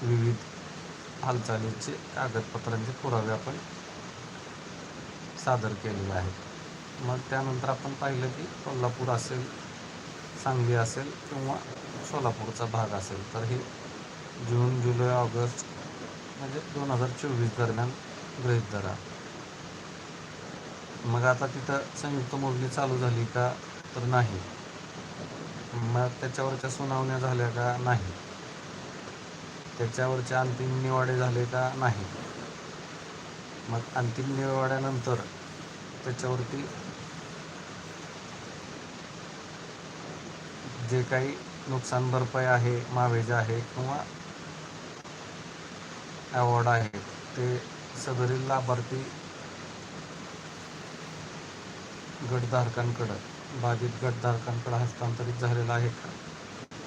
विविध हालचालीचे कागदपत्रांचे पुरावे आपण सादर केलेले आहेत. मग त्यानंतर आपण पाहिलं की कोल्हापूर असेल सांगली असेल किंवा सोलापूरचा भाग असेल तर हे जून जुलै ऑगस्ट म्हणजे दोन हजार चोवीस दरम्यान गृहित धरा. मग आता तिथं संयुक्त मोजणी चालू झाली का तर नाही. मग त्याच्यावरच्या सुनावण्या झाल्या का नाही. त्याच्यावरचे अंतिम निवाडे झाले का नाही. मग अंतिम निवाड्यानंतर त्याच्यावरती जे काही नुकसान भरपाई आहे मावेजा आहे किंवा अवॉर्ड आहे ते सदरील लाभार्थी गटधारकांकडं बाधित गटधारकांकडं हस्तांतरित झालेला आहे का?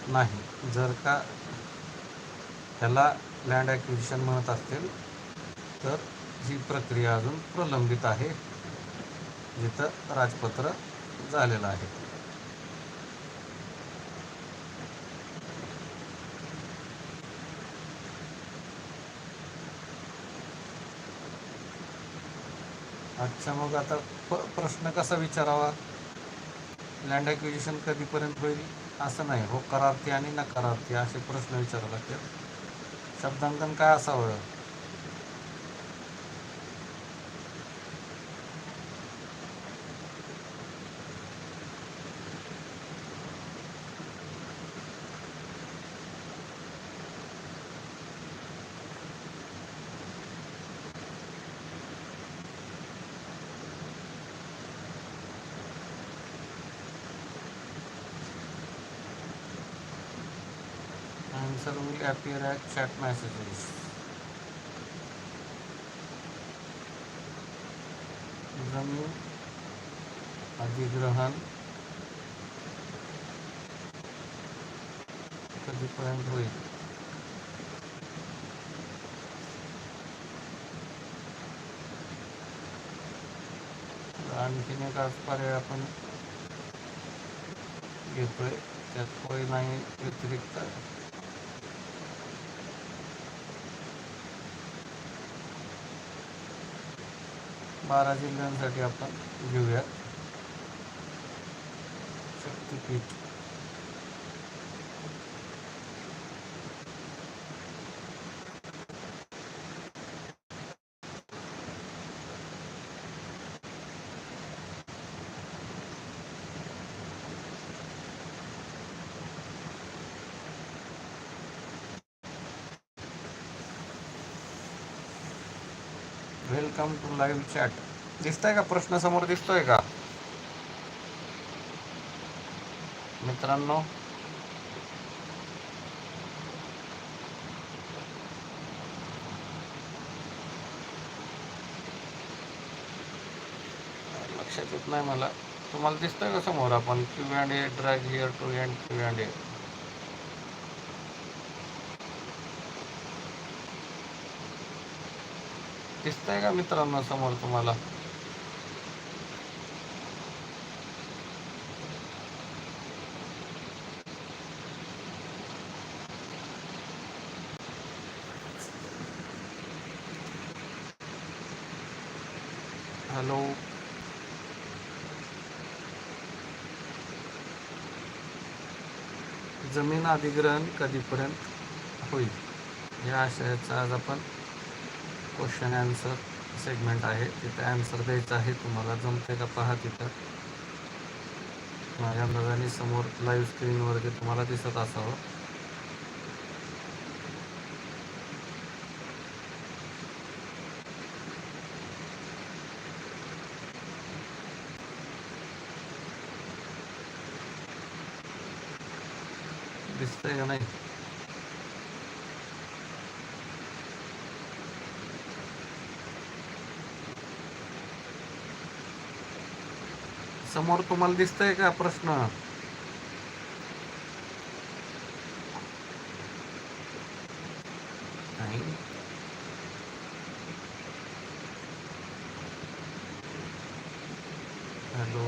नाही. जर का ह्याला लँड ॲक्विजिशन म्हणत असतील तर ही प्रक्रिया अजून प्रलंबित आहे. जिथं राजपत्र झालेलं आहे. अच्छा मग आता प प्रश्न कसा विचारावा? लँड ॲक्विजिशन कधीपर्यंत होईल? असं नाही. हो करार्थी आणि नकारार्थी असे प्रश्न विचारावे लागतील. शब्दांकन काय असावं? Answer will appear as chat messages. जमीन अधिग्रहण कधीपर्यंत होईल आणखीन एक आज पर्याय आपण घेतोय त्यात होय नाही व्यतिरिक्त बारा जिल्ह्यांसाठी आपण घेऊया. Shaktipeeth. Welcome to live chat. दिसतंय का? प्रश्न समोर दिसतोय का? मित्रांनो. लक्षात येत नाही मला. तुम्हाला दिसतंय का समोर आपण? Q and A drag here to end Q and A दिसतंय का मित्रांनो समोर तुम्हाला? हॅलो. जमीन अधिग्रहण कधीपर्यंत होईल? या आशयाचा आज आपण क्वेश्चन ॲन्सर सेगमेंट आहे. तिथे ॲन्सर द्यायचं आहे. तुम्हाला जमते का पहा तिथं. माझ्या अंदाजाने समोर लाईव्ह स्क्रीनवरती तुम्हाला दिसत असावं. दिसतंय का नाही? समोर तुम्हाला दिसतंय का प्रश्न? हॅलो.